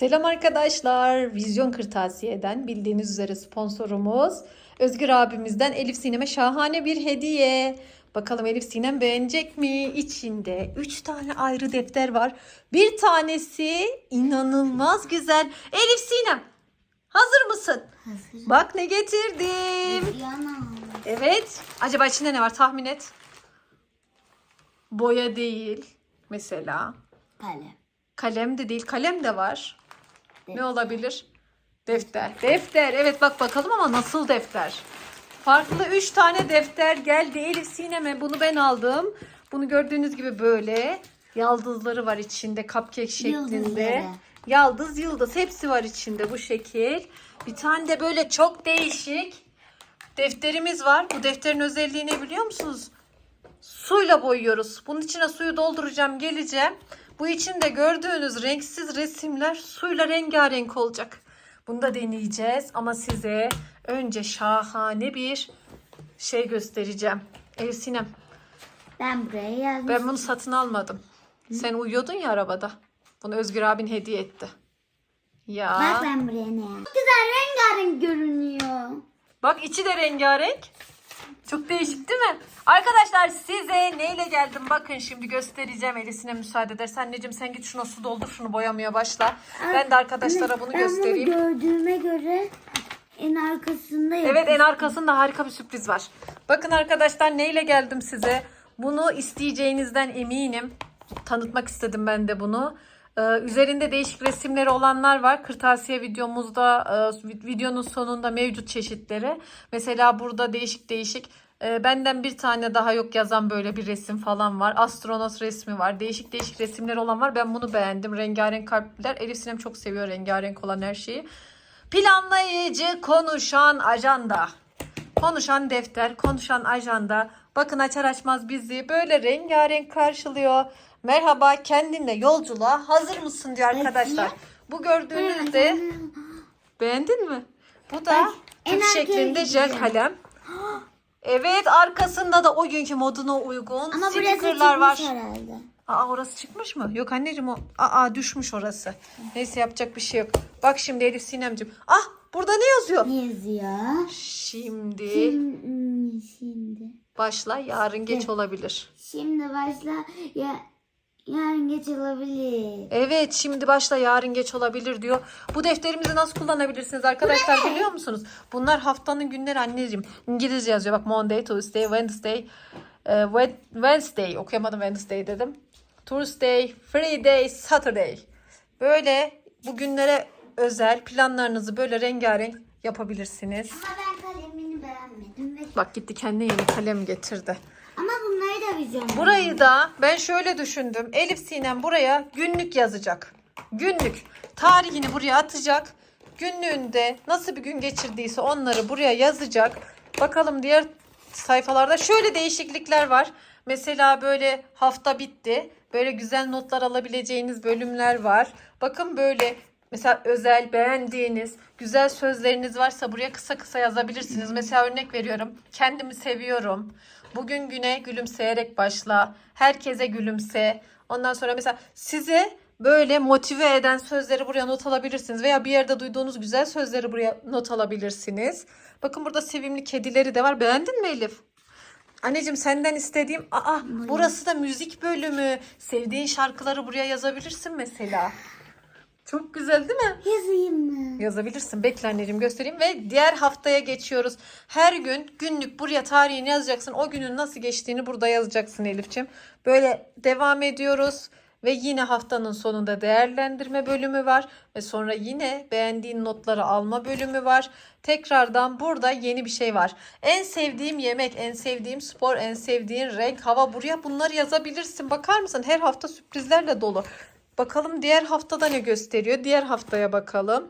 Selam arkadaşlar. Vizyon Kırtasiye'den bildiğiniz üzere sponsorumuz Özgür abimizden Elif Sinem'e şahane bir hediye. Bakalım Elif Sinem beğenecek mi? İçinde 3 tane ayrı defter var. Bir tanesi inanılmaz güzel. Elif Sinem hazır mısın? Hazır. Bak ne getirdim. Evet. Acaba içinde ne var tahmin et. Boya değil mesela. Kalem. Kalem de değil. Kalem de var. Ne olabilir? Defter. Defter. Evet bak bakalım ama nasıl defter? Farklı 3 tane defter geldi. Elif Sinem'e bunu ben aldım. Bunu gördüğünüz gibi böyle yaldızları var içinde cupcake şeklinde. Yıldızları. Yaldız yıldız hepsi var içinde bu şekil. Bir tane de böyle çok değişik defterimiz var. Bu defterin özelliği ne biliyor musunuz? Suyla boyuyoruz. Bunun içine suyu dolduracağım, geleceğim. Bu içinde gördüğünüz renksiz resimler suyla rengarenk olacak. Bunu da deneyeceğiz ama size önce şahane bir şey göstereceğim. Elif Sinem, Ben buraya yazmışım. ben bunu satın almadım. Sen uyuyordun ya arabada. Bunu Özgür abin hediye etti. Ya. Bak ben buraya ne. Çok güzel rengarenk görünüyor. Bak içi de rengarenk. Çok değişik değil mi? Arkadaşlar size neyle geldim bakın şimdi göstereceğim Elisine müsaade edersen. Anneciğim sen git şuna su doldur şunu boyamaya başla. Ben de arkadaşlara bunu ben göstereyim. bunu gördüğüme göre en arkasında Evet en arkasında harika bir sürpriz var. Bakın arkadaşlar neyle geldim size. Bunu isteyeceğinizden eminim. Tanıtmak istedim ben de bunu. Ee, üzerinde değişik resimleri olanlar var. Kırtasiye videomuzda e, videonun sonunda mevcut çeşitleri. Mesela burada değişik değişik e, benden bir tane daha yok yazan böyle bir resim falan var. Astronot resmi var. Değişik değişik resimler olan var. Ben bunu beğendim. Rengarenk kalpler. Elif Sinem çok seviyor rengarenk olan her şeyi. Planlayıcı konuşan ajanda. Konuşan defter, konuşan ajanda. Bakın açar açmaz bizi böyle rengarenk karşılıyor. Merhaba kendinle yolculuğa hazır mısın diyor arkadaşlar. Bu gördüğünüz de beğendin mi? Bu da arkaya şeklinde jel kalem. Evet arkasında da o günkü moduna uygun Ama stickerlar var. herhalde. Aa orası çıkmış mı? Yok anneciğim o. Aa düşmüş orası. Neyse yapacak bir şey yok. Bak şimdi Elif Sinemciğim. Ah burada ne yazıyor? Ne yazıyor? Şimdi, şimdi. başla yarın geç olabilir. Şimdi başla. Ya, yarın geç olabilir. Evet şimdi başla yarın geç olabilir diyor. Bu defterimizi nasıl kullanabilirsiniz arkadaşlar biliyor musunuz? Bunlar haftanın günleri anneciğim. İngilizce yazıyor bak Monday, Tuesday, Wednesday, e, Wed- Wednesday okuyamadım Wednesday dedim. Thursday, Friday, Saturday. Böyle bu günlere özel planlarınızı böyle rengarenk yapabilirsiniz. Ama ben kalemini beğenmedim. Bak gitti kendine yeni kalem getirdi. Vizyon. Burayı da ben şöyle düşündüm. Elif Sinem buraya günlük yazacak. Günlük. Tarihini buraya atacak. Günlüğünde nasıl bir gün geçirdiyse onları buraya yazacak. Bakalım diğer sayfalarda şöyle değişiklikler var. Mesela böyle hafta bitti. Böyle güzel notlar alabileceğiniz bölümler var. Bakın böyle mesela özel beğendiğiniz güzel sözleriniz varsa buraya kısa kısa yazabilirsiniz. Mesela örnek veriyorum. Kendimi seviyorum. Bugün güne gülümseyerek başla. Herkese gülümse. Ondan sonra mesela size böyle motive eden sözleri buraya not alabilirsiniz. Veya bir yerde duyduğunuz güzel sözleri buraya not alabilirsiniz. Bakın burada sevimli kedileri de var. Beğendin mi Elif? Anneciğim senden istediğim aa burası da müzik bölümü. Sevdiğin şarkıları buraya yazabilirsin mesela. Çok güzel değil mi? Yazayım mı? Yazabilirsin. Bekle anneciğim göstereyim ve diğer haftaya geçiyoruz. Her gün günlük buraya tarihini yazacaksın. O günün nasıl geçtiğini burada yazacaksın Elifçim. Böyle devam ediyoruz. Ve yine haftanın sonunda değerlendirme bölümü var. Ve sonra yine beğendiğin notları alma bölümü var. Tekrardan burada yeni bir şey var. En sevdiğim yemek, en sevdiğim spor, en sevdiğin renk, hava buraya bunları yazabilirsin. Bakar mısın? Her hafta sürprizlerle dolu. Bakalım diğer haftada ne gösteriyor? Diğer haftaya bakalım.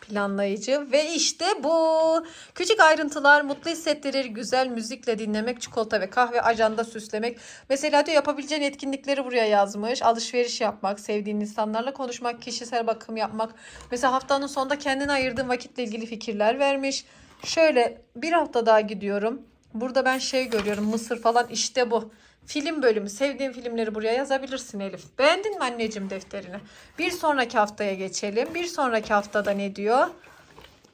Planlayıcı ve işte bu. Küçük ayrıntılar mutlu hissettirir. Güzel müzikle dinlemek, çikolata ve kahve, ajanda süslemek. Mesela diyor yapabileceğin etkinlikleri buraya yazmış. Alışveriş yapmak, sevdiğin insanlarla konuşmak, kişisel bakım yapmak. Mesela haftanın sonunda kendine ayırdığın vakitle ilgili fikirler vermiş. Şöyle bir hafta daha gidiyorum. Burada ben şey görüyorum mısır falan işte bu. Film bölümü. Sevdiğin filmleri buraya yazabilirsin Elif. Beğendin mi anneciğim defterini? Bir sonraki haftaya geçelim. Bir sonraki haftada ne diyor?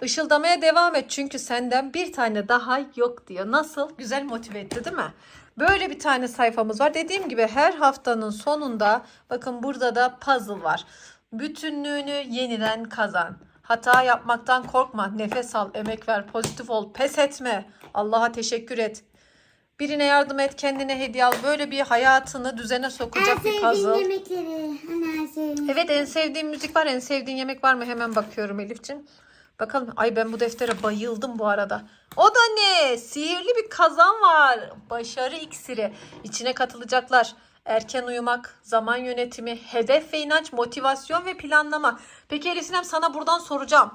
Işıldamaya devam et çünkü senden bir tane daha yok diyor. Nasıl? Güzel motive etti değil mi? Böyle bir tane sayfamız var. Dediğim gibi her haftanın sonunda bakın burada da puzzle var. Bütünlüğünü yeniden kazan. Hata yapmaktan korkma. Nefes al, emek ver, pozitif ol, pes etme. Allah'a teşekkür et. Birine yardım et, kendine hediye al. Böyle bir hayatını düzene En sokacak bir sevdiğin puzzle. yemekleri. Hani en sevdiğin. Evet en sevdiğim müzik var. En sevdiğin yemek var mı? Hemen bakıyorum Elif'ciğim. Bakalım. Ay ben bu deftere bayıldım bu arada. O da ne? Sihirli bir kazan var. Başarı iksiri. İçine katılacaklar. Erken uyumak, zaman yönetimi, hedef ve inanç, motivasyon ve planlama. Peki Elif Sinem sana buradan soracağım.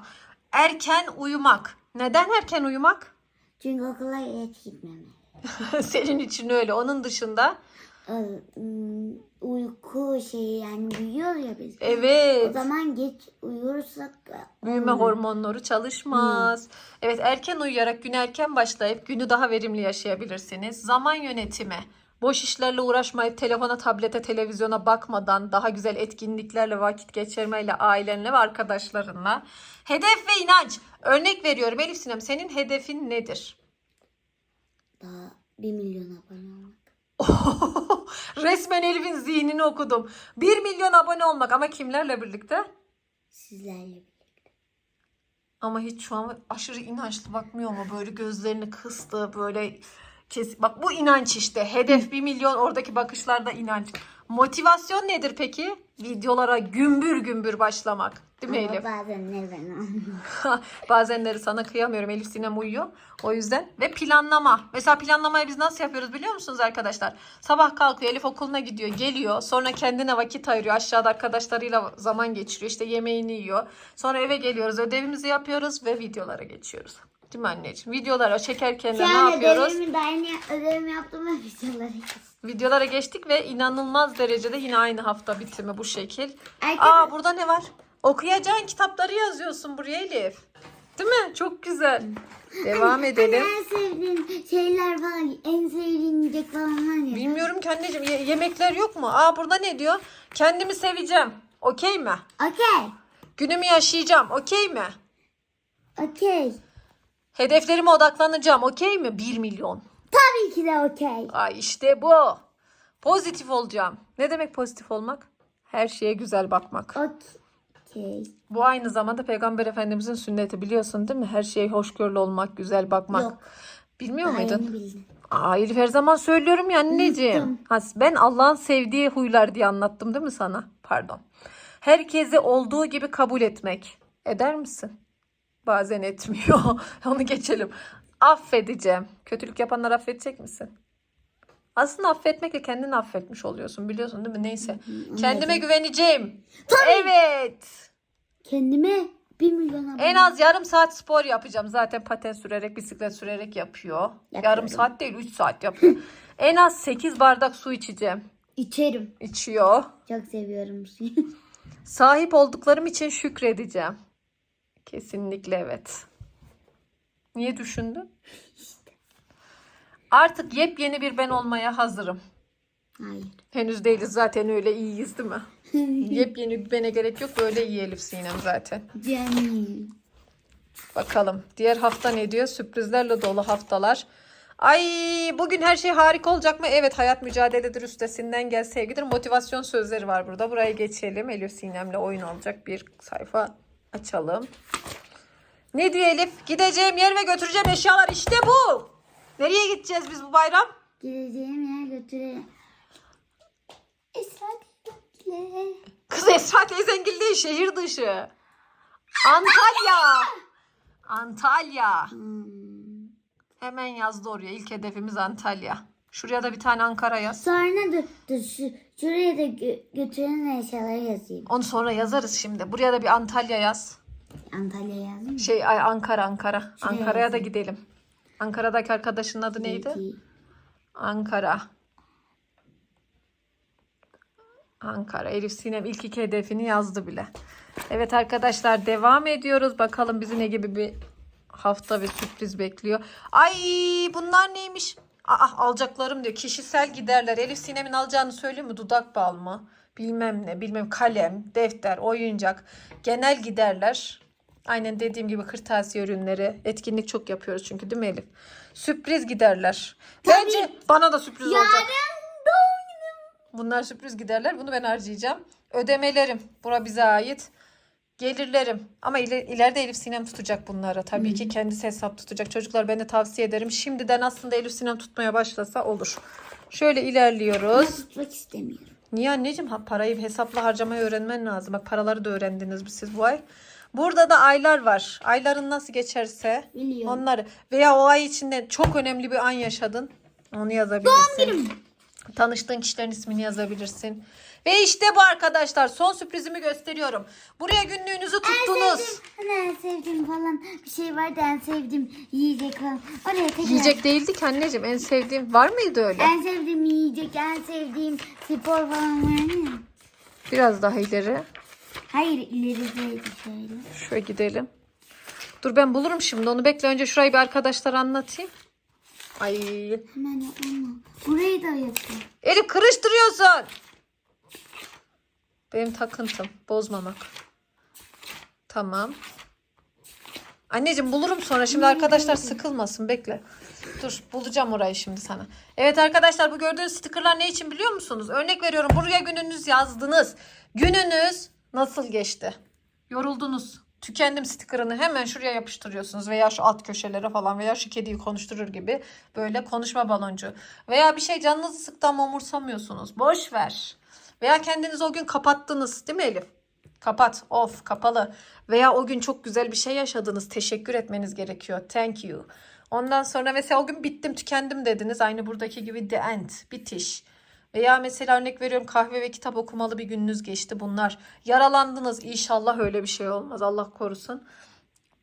Erken uyumak. Neden erken uyumak? Çünkü okula geç gitmeme. Senin için öyle. Onun dışında. Ee, ım, Uyku şeyi yani büyüyor ya biz. O Evet. zaman geç uyursak Büyüme hormonları çalışmaz. Evet erken uyuyarak güne erken başlayıp günü daha verimli yaşayabilirsiniz. Zaman yönetimi. Boş işlerle uğraşmayıp telefona, tablete, televizyona bakmadan daha güzel etkinliklerle vakit geçirmeyle ailenle ve arkadaşlarınla. Hedef ve inanç. Örnek veriyorum Elif Sinem senin hedefin nedir? Daha 1 milyon abone olmak. Resmen Elif'in zihnini okudum. 1 milyon abone olmak ama kimlerle birlikte? Sizlerle. Ama hiç şu an aşırı inançlı bakmıyor mu? Böyle gözlerini kıstı böyle kes. Bak bu inanç işte. Hedef 1 milyon oradaki bakışlarda inanç. Motivasyon nedir peki? Videolara gümbür gümbür başlamak. Değil mi Ama Elif? bazen ne ben Bazenleri sana kıyamıyorum. Elif Sinem uyuyor. O yüzden. Ve planlama. Mesela planlamayı biz nasıl yapıyoruz biliyor musunuz arkadaşlar? Sabah kalkıyor. Elif okuluna gidiyor. Geliyor. Sonra kendine vakit ayırıyor. Aşağıda arkadaşlarıyla zaman geçiriyor. İşte yemeğini yiyor. Sonra eve geliyoruz. Ödevimizi yapıyoruz ve videolara geçiyoruz. Değil mi anneciğim? Videolara çekerken de ne an yapıyoruz? ödevimi, daha yeni ödevimi yaptım ve videoları Videolara geçtik ve inanılmaz derecede yine aynı hafta bitimi bu şekil. Erken- Aa burada ne var? Okuyacağın kitapları yazıyorsun buraya Elif. Değil mi? Çok güzel. Devam edelim. En sevdiğin şeyler falan, en sevdiğin yiyecek falan var ya. Bilmiyorum ki anneciğim ye- yemekler yok mu? Aa burada ne diyor? Kendimi seveceğim. Okey mi? Okey. Günümü yaşayacağım. Okey mi? Okey. Hedeflerime odaklanacağım. Okey mi? 1 milyon. Tabii ki de okey. Ay işte bu. Pozitif olacağım. Ne demek pozitif olmak? Her şeye güzel bakmak. Okey. Bu aynı zamanda Peygamber Efendimizin sünneti biliyorsun değil mi? Her şeye hoşgörülü olmak, güzel bakmak. Yok. Bilmiyor Daha muydun? bildim. Aa, Elif her zaman söylüyorum ya anneciğim. Ha, ben Allah'ın sevdiği huylar diye anlattım değil mi sana? Pardon. Herkesi olduğu gibi kabul etmek. Eder misin? Bazen etmiyor. Onu geçelim. Affedeceğim. Kötülük yapanlar affedecek misin? Aslında affetmekle kendini affetmiş oluyorsun biliyorsun değil mi? Neyse. Kendime güveneceğim. Evet. Kendime 1 milyon abone. En az yarım saat spor yapacağım. Zaten paten sürerek, bisiklet sürerek yapıyor. Yapıyorum. Yarım saat değil 3 saat yapıyor. en az 8 bardak su içeceğim. İçerim. İçiyor. Çok seviyorum suyu. Sahip olduklarım için şükredeceğim. Kesinlikle evet. Niye düşündün? Artık yepyeni bir ben olmaya hazırım. Hayır. Henüz değiliz zaten öyle iyiyiz değil mi? Yepyeni bir bene gerek yok böyle iyi Elif Sinem zaten. Canım. Bakalım diğer hafta ne diyor? Sürprizlerle dolu haftalar. Ay bugün her şey harika olacak mı? Evet hayat mücadeledir üstesinden gel sevgidir. Motivasyon sözleri var burada. Buraya geçelim. Elif Sinem'le oyun olacak bir sayfa açalım. Ne diyor Elif? Gideceğim yer ve götüreceğim eşyalar işte bu. Nereye gideceğiz biz bu bayram? Gideceğim yer götüreyim. Esra teyze. Kız Esra teyzengil değil şehir dışı. Antalya. Antalya. Hmm. Hemen yazdı oraya. İlk hedefimiz Antalya. Şuraya da bir tane Ankara yaz. Sonra dur, dur şu, şuraya da gö- götüren eşyaları yazayım. Onu sonra yazarız şimdi. Buraya da bir Antalya yaz. Antalya yazdım mı? Şey ay Ankara Ankara. Şuraya Ankara'ya da yazayım. gidelim. Ankara'daki arkadaşının adı neydi? Ankara. Ankara. Elif Sinem ilk iki hedefini yazdı bile. Evet arkadaşlar devam ediyoruz. Bakalım bizi ne gibi bir hafta ve sürpriz bekliyor. Ay bunlar neymiş? Aa alacaklarım diyor. Kişisel giderler. Elif Sinem'in alacağını söyleyeyim mi? Dudak bal mı? Bilmem ne. Bilmem kalem, defter, oyuncak. Genel giderler. Aynen dediğim gibi kırtasiye ürünleri. Etkinlik çok yapıyoruz çünkü değil mi Elif? Sürpriz giderler. Bence bana da sürpriz olacak. Bunlar sürpriz giderler. Bunu ben harcayacağım. Ödemelerim. Bura bize ait. Gelirlerim. Ama iler- ileride Elif Sinem tutacak bunları. Tabii ki kendisi hesap tutacak. Çocuklar ben de tavsiye ederim. Şimdiden aslında Elif Sinem tutmaya başlasa olur. Şöyle ilerliyoruz. Ben tutmak istemiyorum. Niye anneciğim? Ha, parayı hesapla harcamayı öğrenmen lazım. Bak paraları da öğrendiniz siz bu ay. Burada da aylar var. Ayların nasıl geçerse Biliyorum. onları veya o ay içinde çok önemli bir an yaşadın. Onu yazabilirsin. Tanıştığın kişilerin ismini yazabilirsin. Ve işte bu arkadaşlar son sürprizimi gösteriyorum. Buraya günlüğünüzü tuttunuz. Hani en sevdiğim falan bir şey vardı en sevdiğim yiyecek falan. Oraya tekrar. Yiyecek değildi ki anneciğim. En sevdiğim var mıydı öyle? En sevdiğim yiyecek, en sevdiğim spor falan var mı? Biraz daha ileri. Hayır ilerideydi şöyle. Şöyle gidelim. Dur ben bulurum şimdi onu. Bekle önce şurayı bir arkadaşlara anlatayım. Ay. Hemen yapma. Burayı da yapın. Elif kırıştırıyorsun. Benim takıntım. Bozmamak. Tamam. Anneciğim bulurum sonra. Şimdi arkadaşlar sıkılmasın. Bekle. Dur bulacağım orayı şimdi sana. Evet arkadaşlar bu gördüğünüz stickerlar ne için biliyor musunuz? Örnek veriyorum buraya gününüz yazdınız. Gününüz nasıl geçti? Yoruldunuz. Tükendim stickerını hemen şuraya yapıştırıyorsunuz veya şu alt köşelere falan veya şu kediyi konuşturur gibi böyle konuşma baloncu. Veya bir şey canınızı sıktı ama umursamıyorsunuz. Boş ver. Veya kendinizi o gün kapattınız değil mi Elif? Kapat, off, kapalı. Veya o gün çok güzel bir şey yaşadınız. Teşekkür etmeniz gerekiyor. Thank you. Ondan sonra mesela o gün bittim, tükendim dediniz. Aynı buradaki gibi the end, bitiş. Veya mesela örnek veriyorum kahve ve kitap okumalı bir gününüz geçti bunlar. Yaralandınız. İnşallah öyle bir şey olmaz. Allah korusun.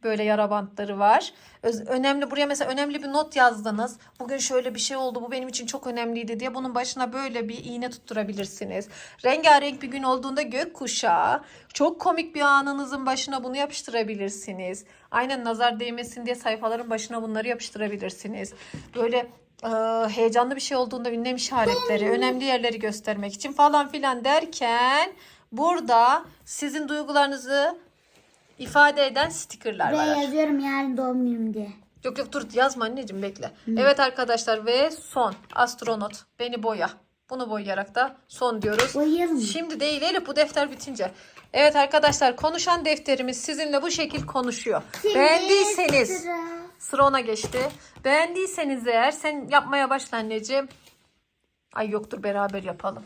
Böyle yara bantları var. Öz- Önemli buraya mesela önemli bir not yazdınız. Bugün şöyle bir şey oldu. Bu benim için çok önemliydi diye bunun başına böyle bir iğne tutturabilirsiniz. Rengarenk bir gün olduğunda gökkuşağı. Çok komik bir anınızın başına bunu yapıştırabilirsiniz. Aynen nazar değmesin diye sayfaların başına bunları yapıştırabilirsiniz. Böyle heyecanlı bir şey olduğunda ünlem işaretleri, önemli yerleri göstermek için falan filan derken burada sizin duygularınızı ifade eden stickerlar var. yazıyorum yarın doğum günüm diye. Yok yok dur yazma anneciğim bekle. Evet arkadaşlar ve son astronot beni boya. Bunu boyayarak da son diyoruz. Boyayalım? Şimdi değil Elif bu defter bitince. Evet arkadaşlar konuşan defterimiz sizinle bu şekil konuşuyor. Şimdi Beğendiyseniz sıra. Sıra ona geçti. Beğendiyseniz eğer sen yapmaya başla anneciğim. Ay yoktur beraber yapalım.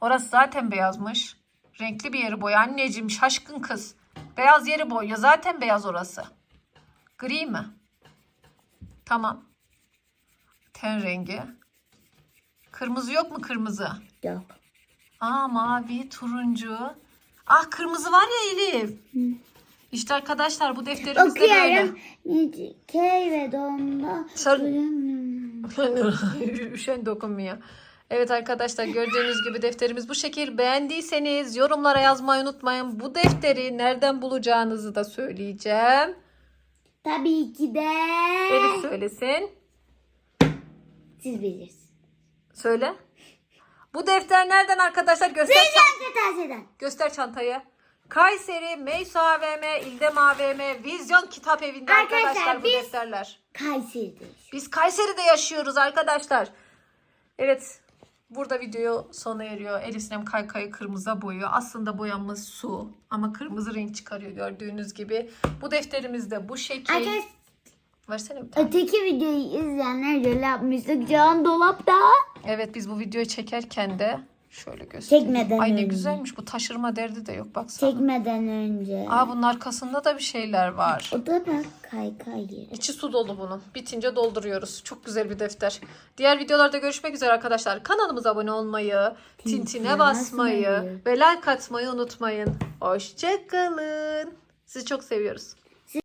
Orası zaten beyazmış. Renkli bir yeri boya anneciğim şaşkın kız. Beyaz yeri boya zaten beyaz orası. Gri mi? Tamam. Ten rengi. Kırmızı yok mu kırmızı? Yok. Aa mavi, turuncu. Ah kırmızı var ya Elif. İşte arkadaşlar bu defterimiz de böyle. Okuyorum. Ve donda. Sar- Üşen dokunmuyor. Evet arkadaşlar gördüğünüz gibi defterimiz bu şekil. Beğendiyseniz yorumlara yazmayı unutmayın. Bu defteri nereden bulacağınızı da söyleyeceğim. Tabii ki de. Elif söylesin. Siz bilirsiniz. Söyle. Bu defter nereden arkadaşlar? Göster, çan- kırtasiyeden. göster çantayı. Kayseri, Meysu AVM, İldem AVM, Vizyon Kitap Evi'nde Arkadaşlar, arkadaşlar bu biz- defterler. Kayseri'deyiz. Biz Kayseri'de yaşıyoruz arkadaşlar. Evet. Burada video sona eriyor. Elif Sinem kaykayı kırmızıya boyuyor. Aslında boyamız su. Ama kırmızı renk çıkarıyor gördüğünüz gibi. Bu defterimiz de bu şekil. Arkadaşlar Versene bir tane. öteki videoyu izleyenler şöyle yapmıştık. Can dolapta. Evet biz bu videoyu çekerken de şöyle göstereyim. Çekmeden Ay ne önce. güzelmiş. Bu taşırma derdi de yok baksana. Çekmeden önce. Aa bunun arkasında da bir şeyler var. O da bak kaykay yeri. İçi su dolu bunun. Bitince dolduruyoruz. Çok güzel bir defter. Diğer videolarda görüşmek üzere arkadaşlar. Kanalımıza abone olmayı, tintine Tintine basmayı basmayı. ve like atmayı unutmayın. Hoşçakalın. Sizi çok seviyoruz.